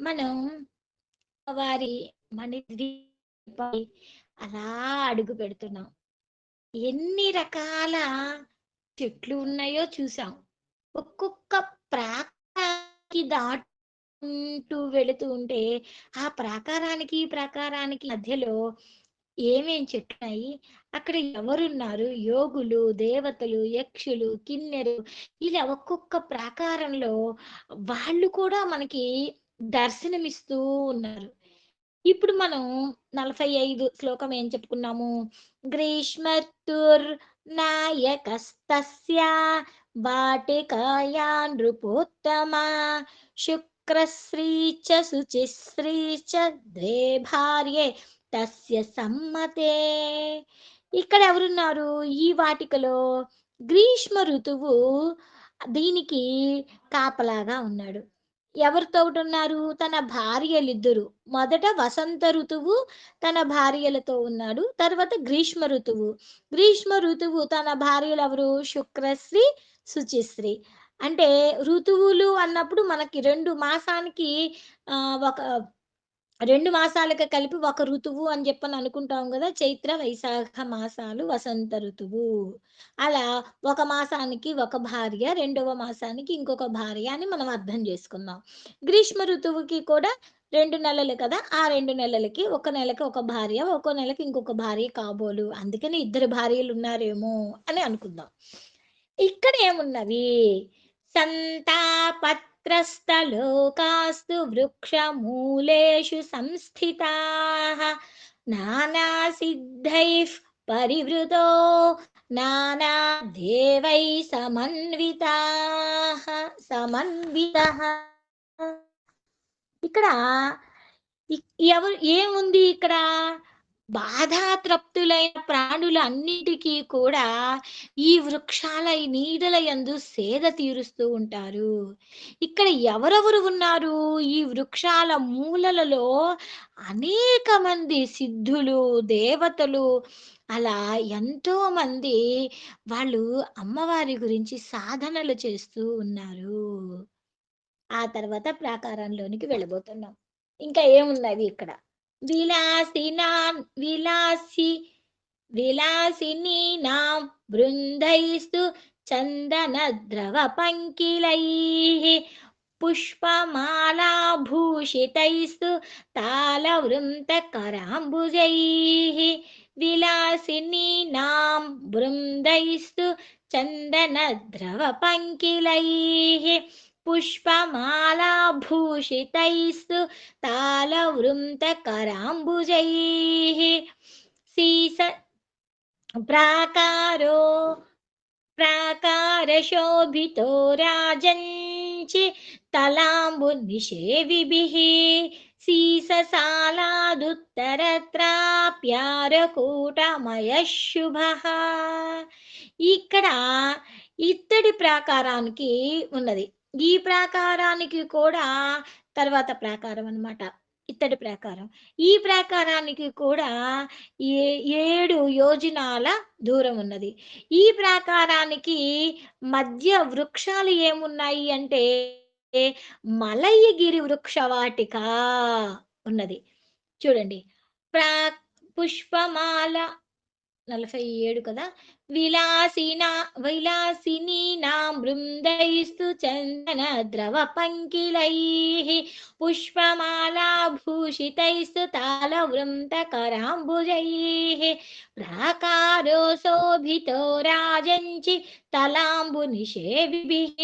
మనం వారి మణిద్రి అలా అడుగు పెడుతున్నాం. ఎన్ని రకాల చెట్లు ఉన్నాయో చూసాం. ఒక్కొక్క ప్రాకారానికి దాటుకుంటూ వెళుతూ ఉంటే ఆ ప్రాకారానికి ప్రాకారానికి మధ్యలో ఏమేం చెట్లున్నాయి? అక్కడ ఎవరున్నారు? యోగులు దేవతలు యక్షులు కిన్నెరు ఇలా ఒక్కొక్క ప్రాకారంలో వాళ్ళు కూడా మనకి దర్శనమిస్తూ ఉన్నారు. ఇప్పుడు మనం నలభై ఐదు శ్లోకం ఏం చెప్పుకున్నాము? గ్రీష్మర్తుర్ నాయకస్తస్య వాటికాయా నృపోత్తమ శుక్రశ్రీ చ శుచిశ్రీ చ ద్వే భార్యే తస్య సమ్మతే. ఇక్కడ ఎవరున్నారు? ఈ వాటికలో గ్రీష్మ ఋతువు దీనికి కాపలాగా ఉన్నాడు. ఎవరితో ఉన్నారు తన భార్యలిద్దరు. మొదట వసంత ఋతువు తన భార్యలతో ఉన్నాడు. తర్వాత గ్రీష్మ ఋతువు. గ్రీష్మ ఋతువు తన భార్యలు ఎవరు శుక్రశ్రీ శుచిశ్రీ అంటే ఋతువులు అన్నప్పుడు మనకి రెండు మాసానికి ఒక రెండు మాసాలకు కలిపి ఒక ఋతువు అని చెప్పని అనుకుంటాం కదా చైత్ర వైశాఖ మాసాలు వసంత ఋతువు. అలా ఒక మాసానికి ఒక భార్య రెండవ మాసానికి ఇంకొక భార్య అని మనం అర్థం చేసుకుందాం. గ్రీష్మ ఋతువుకి కూడా రెండు నెలలు కదా ఆ రెండు నెలలకి ఒక నెలకి ఒక భార్య ఒక నెలకి ఇంకొక భార్య కాబోలు. అందుకని ఇద్దరు భార్యలు ఉన్నారేమో అని అనుకుందాం. ఇక్కడ ఏమున్నవి సంతాపత్ వృక్షమూలేషు సంస్థితాః. నానాసిద్ధైః పరివృతో నానా దేవై समन्विताः సమన్వితః. ఇక్కడ ఎవరు ఏముంది ఇక్కడ? బాధాతృప్తులైన ప్రాణులు అన్నిటికీ కూడా ఈ వృక్షాల నీడల యందు సేద తీరుస్తూ ఉంటారు. ఇక్కడ ఎవరెవరు ఉన్నారు? ఈ వృక్షాల మూలలలో అనేక మంది సిద్ధులు దేవతలు అలా ఎంతో మంది వాళ్ళు అమ్మవారి గురించి సాధనలు చేస్తూ ఉన్నారు. ఆ తర్వాత ప్రాకారంలోనికి వెళ్ళబోతున్నాం. ఇంకా ఏమున్నది ఇక్కడ? విలాసినా విలాసి విలాసిని నాం బృందైస్తు చందన ద్రవ పంకిలైః. పుష్పమాలాభూషితైస్తు తాళవృంతకరాంబుజైః విలాసినీనాం బృందైస్తు చందన ద్రవ పంకిలైః పుష్పమాలాభూషితైస్తు తాళవృంతకరాంబుజైః సీస ప్రాకారో ప్రాకారశోభితో రాజంచి తలాంబు నిషేవిభిః సీససాలాదుత్తరత్రాప్యారకూటమయ శుభః ఇక్కడ ఇత్తడి ప్రాకారానికి ఉన్నది. ఈ ప్రాకారానికి కూడా తర్వాత ప్రాకారం అన్నమాట. ఇత్తడి ప్రాకారం. ఈ ప్రాకారానికి కూడా ఏ ఏడు యోజనాల దూరం ఉన్నది. ఈ ప్రాకారానికి మధ్య వృక్షాలు ఏమున్నాయి అంటే మలయగిరి వృక్షవాటిక ఉన్నది. చూడండి. ప్రా పుష్పమాల నలభై ఏడు కదా? విలాసినా విలాసినీనాం బృందైస్తు చందన ద్రవ పంకిలై పుష్పమాలాభూషితైస్తు తాళవృంతకరాంబుజైః ప్రాకారో శోభితో రాజంచి तलाम्बुनिषेविभिः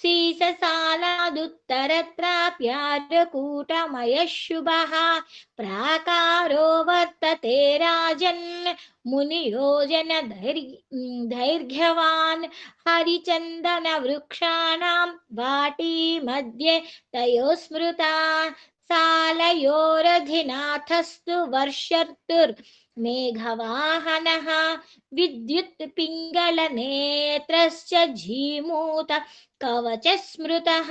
शीससालादुत्तरत्राप्यार्यकूटमयः शुभः प्राकारो वर्तते राजन् मुनियोजन धैर्घ्यवान्। हरिचन्दनवृक्षाणां वाटी मध्ये तयो स्मृता सालयोरधिनाथस्तु वर्षर्तुर्मेघवाहनः विद्युत्पिङ्गलनेत्रश्च झीमूत कवचस्मृतः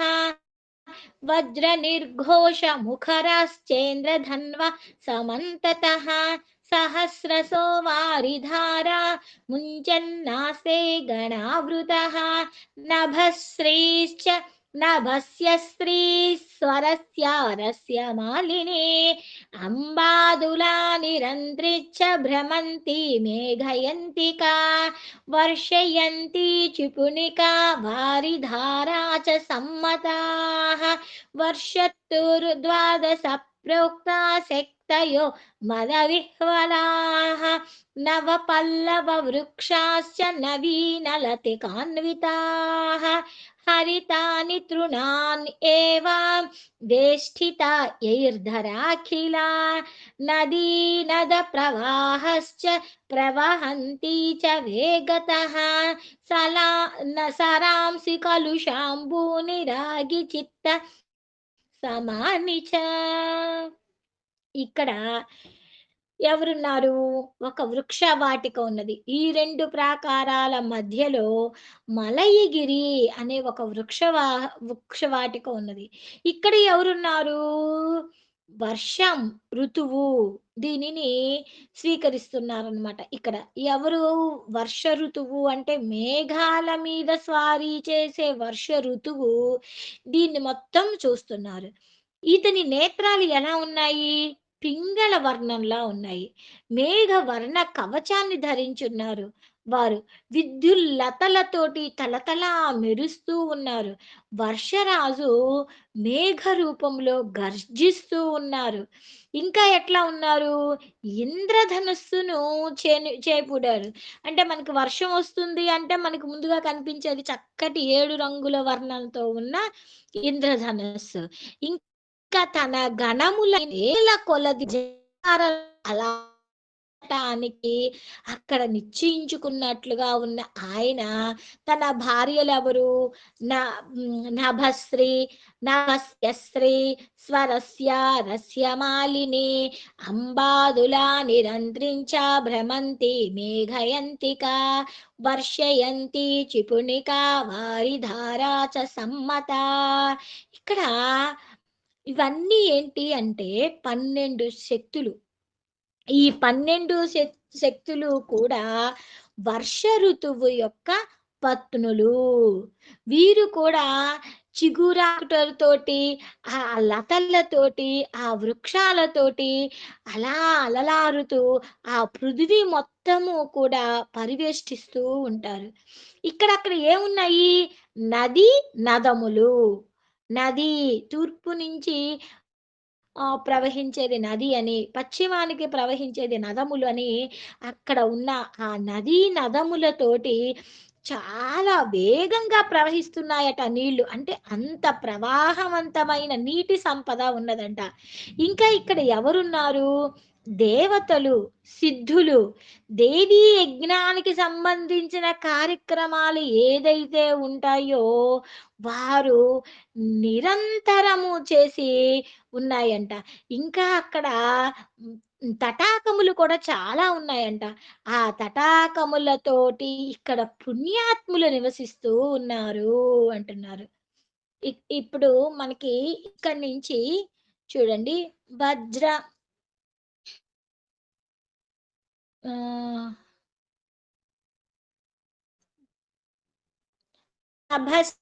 वज्रनिर्घोषमुखराश्चेन्द्रधन्वा समन्ततः सहस्रसो वारिधारा मुञ्चन्नास्ते गणावृतः नभः श्रीश्च నిర్ఘోష ముఖరాశ్చేంద్రధన్వ సమంతతః సహస్రసో వారిధారా ముంచన్నాస్తే గణావృతः నభశ్రీశ్చ నభస్య స్త్రీ స్వరస్య రస్య మాలిని అంబాదులా నిరంత్రిచ్చ భ్రమంతి మేఘయంతికా వర్షయంతి చిపునికా వారిధారా చ సమ్మతాః వర్షత్తుర్ద్వాదశ ప్రోక్తా శక్తయో మదవిహ్వలాः नवपल्लववृक्षाश्च नवीनलतिकान्विताः हरितानि तृणान् एव वेष्टिता यैर्धराखिला नदी नदप्रवाहश्च प्रवहन्ती च वेगतः सला न सरांसि कलुषाम्बूनि చిత్త సమాని చ ఇక్కడ ఎవరున్నారు? ఒక వృక్ష వాటిక ఉన్నది. ఈ రెండు ప్రాకారాల మధ్యలో మలయగిరి అనే ఒక వృక్షవా వృక్షవాటిక ఉన్నది. ఇక్కడ ఎవరున్నారు? వర్షం ఋతువు దీనిని స్వీకరిస్తున్నారనమాట ఇక్కడ ఎవరు? వర్ష ఋతువు అంటే మేఘాల మీద స్వారీ చేసే వర్ష ఋతువు దీన్ని మొత్తం చూస్తున్నారు. ఇతని నేత్రాలు ఎలా ఉన్నాయి? పింగళ వర్ణంలా ఉన్నాయి. మేఘ వర్ణ కవచాన్ని ధరించున్నారు. వారు విద్యుల్లతలతోటి తలతలా మెరుస్తూ ఉన్నారు. వర్షరాజు మేఘ రూపంలో గర్జిస్తూ ఉన్నారు. ఇంకా ఎట్లా ఉన్నారు? ఇంద్రధనుస్సును చే చేపూడారు. అంటే మనకి వర్షం వస్తుంది అంటే మనకు ముందుగా కనిపించేది చక్కటి ఏడు రంగుల వర్ణంతో ఉన్న ఇంద్రధనుస్సు. ఇంకా తన గణముల కొలది అలాటానికి అక్కడ నిశ్చయించుకున్నట్లుగా ఉన్న ఆయన తన భార్యలు ఎవరు నభశ్రీ నభస్యశ్రీ స్వరస్య రస్యమాలిని అంబాదులా నిరంత్రించ భ్రమంతి మేఘయంతిక వర్షయంతి చిపుణిక వారిధారా చ సమ్మత. ఇక్కడ ఇవన్నీ ఏంటి అంటే పన్నెండు శక్తులు. ఈ పన్నెండు శక్తులు కూడా వర్ష ఋతువు యొక్క పత్నులు. వీరు కూడా చిగురాకుటతోటి ఆ లతలతోటి ఆ వృక్షాలతోటి అలా అలలారుతూ ఆ పృథివీ మొత్తము కూడా పరివేష్టిస్తూ ఉంటారు. ఇక్కడక్కడ ఏమున్నాయి? నది నదములు. నది తూర్పు నుంచి ప్రవహించేది నది అని పశ్చిమానికి ప్రవహించేది నదములు అని అక్కడ ఉన్న ఆ నదీ నదములతోటి చాలా వేగంగా ప్రవహిస్తున్నాయట నీళ్ళు. అంటే అంత ప్రవాహవంతమైన నీటి సంపద ఉన్నదంట. ఇంకా ఇక్కడ ఎవరున్నారు? దేవతలు సిద్ధులు దేవీ యజ్ఞానికి సంబంధించిన కార్యక్రమాలు ఏదైతే ఉంటాయో వారు నిరంతరము చేసి ఉన్నాయంట. ఇంకా అక్కడ తటాకములు కూడా చాలా ఉన్నాయంట. ఆ తటాకములతోటి ఇక్కడ పుణ్యాత్ములు నివసిస్తూ ఉన్నారు అంటున్నారు. ఇప్పుడు మనకి ఇక్కడి నుంచి చూడండి. వజ్ర అభస్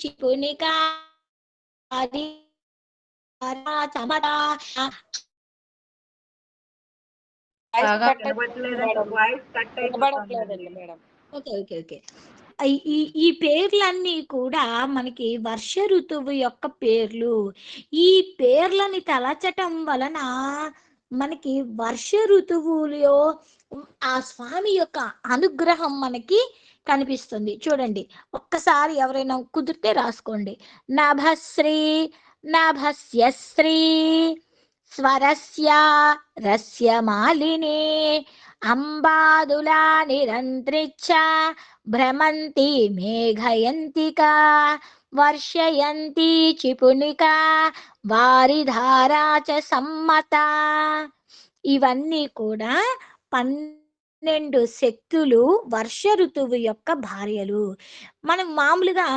చిపునికా చమరా ఓకే ఓకే ఓకే. ఈ ఈ పేర్లన్నీ కూడా మనకి వర్ష ఋతువు యొక్క పేర్లు. ఈ పేర్లని తలచటం వలన మనకి వర్ష ఋతువులో ఆ స్వామి యొక్క అనుగ్రహం మనకి కనిపిస్తుంది. చూడండి ఒక్కసారి ఎవరైనా కుదిరితే రాసుకోండి. నభశ్రీ నభస్యశ్రీ స్వరస్య రస్య మాలిని అంబాదులా నిరంత్రిచ్చ భ్రమంతి మేఘయంతికా వర్షయంతి చిపునిక వారిధారా సమ్మత ఇవన్నీ కూడా పన్నెండు శక్తులు వర్ష ఋతువు యొక్క భార్యలు మనం మామూలుగా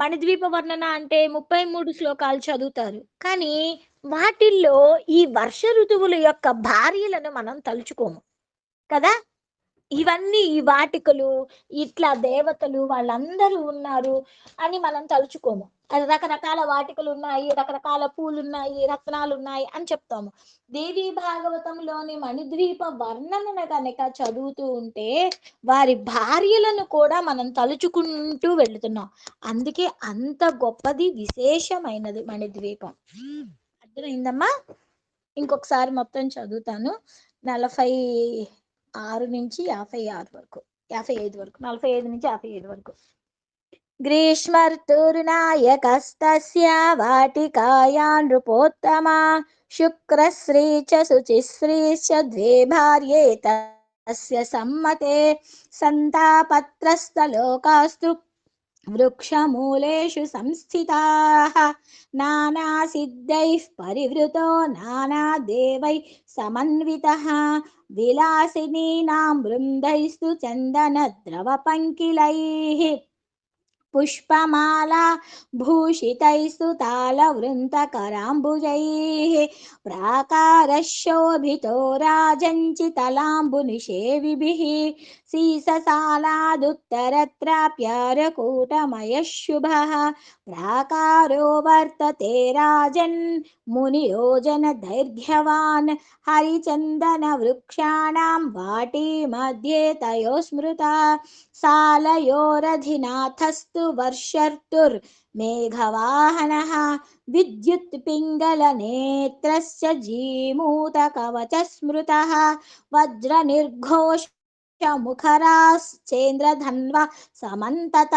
మణిద్వీప వర్ణన అంటే 33 శ్లోకాలు చదువుతారు. కానీ వాటిల్లో ఈ వర్ష ఋతువుల యొక్క భార్యలను మనం తలుచుకోము. కదా! ఇవన్నీ ఈ వాటికలు, ఇట్లా దేవతలు వాళ్ళందరూ ఉన్నారు అని మనం తలుచుకోము. అది రకరకాల వాటికలున్నాయి, రకరకాల రత్నాలు ఉన్నాయి అని చెప్తాము. దేవీ భాగవతంలోని మణిద్వీప వర్ణనను గనక చదువుతూ ఉంటే, వారి భార్యలను కూడా మనం తలుచుకుంటూ వెళుతున్నాం. అందుకే అంత గొప్పది, విశేషమైనది మణిద్వీపం. అర్థమైందమ్మా? ఇంకొకసారి మొత్తం చదువుతాను. 46 నుంచి 56 వరకు. 55 వరకు. 45 నుంచి 55 వరకు. గ్రీష్మర్తుర్నాయకస్తస్య వాటికాయా నృపోత్తమా శుక్రశ్రీ చ శుచిశ్రీశ్చ ద్వే భార్యే తస్య సమ్మతే సంతాపత్రస్తలోకాస్తు వృక్షమూలేషు సంస్థితాः నానాసిద్ధైः పరివృతో నానాదేవై సమన్వితः విలాసినీనాం బృంदैस्तు చन्दनद्रवपङ्किलैः पुष्पमाला भूषितैस्तु तालवृन्तकराम्बुजैः प्राकारशोभितो राजञ्चितलाम्बुनिषेविभिः सीससालादुत्तरत्राप्यारकूटमयः शुभः प्राकारो वर्तते राजन् मुनियोजनदैर्घ्यवान् हरिचन्दनवृक्षाणां वाटी मध्ये तयोः स्मृता सालयोरधिनाथस्तु वर्षर्तुर्मेघवाहनः विद्युत्पिङ्गलनेत्रस्य जीमूतकवचः स्मृतः ముఖరాశ్చేంద్రధన్వ సమంతత